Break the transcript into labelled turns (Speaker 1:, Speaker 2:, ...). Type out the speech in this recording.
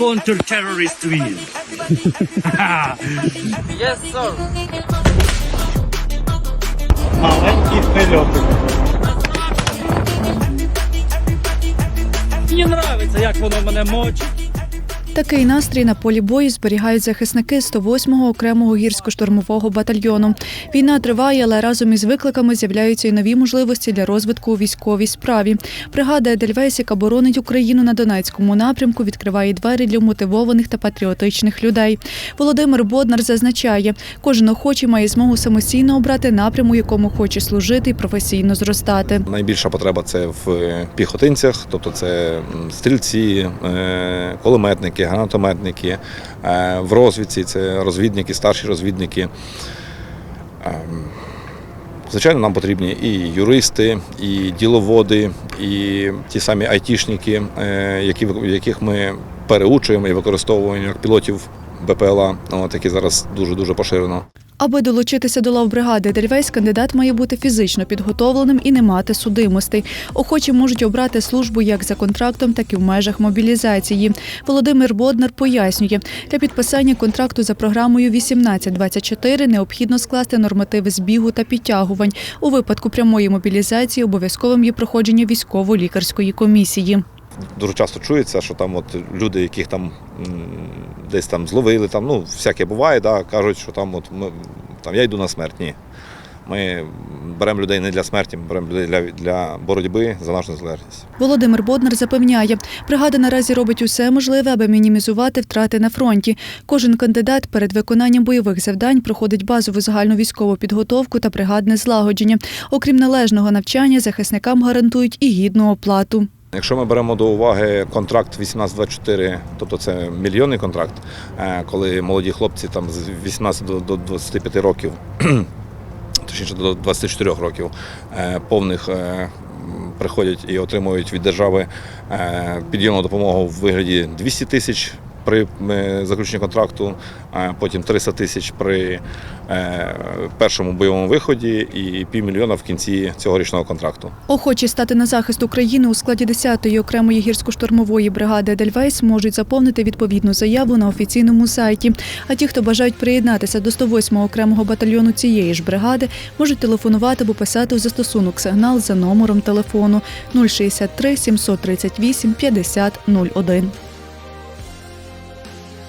Speaker 1: counter-terrorist win.
Speaker 2: Yes, sir.
Speaker 3: Маленький прильотик.
Speaker 1: Мені подобається, як воно мене мочить.
Speaker 4: Такий настрій на полі бою зберігають захисники 108-го окремого гірсько-штурмового батальйону. Війна триває, але разом із викликами з'являються і нові можливості для розвитку у військовій справі. Бригада Едельвейс, яка боронить Україну на Донецькому напрямку, відкриває двері для мотивованих та патріотичних людей. Володимир Боднар зазначає, кожен охочий має змогу самостійно обрати напрям, у якому хоче служити і професійно зростати.
Speaker 5: Найбільша потреба це в піхотинцях, тобто це стрільці, е, кулеметники, гранатометники, е, в розвідці це розвідники, старші розвідники. Ем, Звичайно, нам потрібні і юристи, і діловоди, і ті самі айтішники, е, яких ми переучуємо і використовуємо як пілотів БПЛА, от, які зараз дуже-дуже поширено.
Speaker 4: Аби долучитися до лав бригади Дельвейс, кандидат має бути фізично підготовленим і не мати судимостей. Охочі можуть обрати службу як за контрактом, так і в межах мобілізації. Володимир Боднар пояснює, для підписання контракту за програмою 1824 необхідно скласти нормативи збігу та підтягувань. У випадку прямої мобілізації обов'язковим є проходження військово-лікарської комісії.
Speaker 5: Дуже часто чується, що там от люди, яких там десь там зловили, там, ну, всяке буває, да, кажуть, що там, от, ми, там я йду на смерть. Ні. Ми беремо людей не для смерті, ми беремо людей для, для боротьби за нашу незалежність.
Speaker 4: Володимир Боднар запевняє, бригада наразі робить усе можливе, аби мінімізувати втрати на фронті. Кожен кандидат перед виконанням бойових завдань проходить базову загальну військову підготовку та бригадне злагодження. Окрім належного навчання, захисникам гарантують і гідну оплату.
Speaker 5: Якщо ми беремо до уваги контракт 1824, тобто це мільйонний контракт, е, коли молоді хлопці там з 18 до, до 25 років, точніше до 24 років, е, повних е, приходять і отримують від держави підйомну допомогу в вигляді 200 тисяч. При е, заключенні контракту, е, потім 300 тисяч при е, першому бойовому виході і півмільйона в кінці цього річного контракту.
Speaker 4: Охочі стати на захист України у складі 10-ї окремої гірсько-штурмової бригади Едельвейс можуть заповнити відповідну заяву на офіційному сайті. А ті, хто бажають приєднатися до 108-го окремого батальйону цієї ж бригади, можуть телефонувати або писати у застосунок сигнал за номером телефону 063 738 50 01.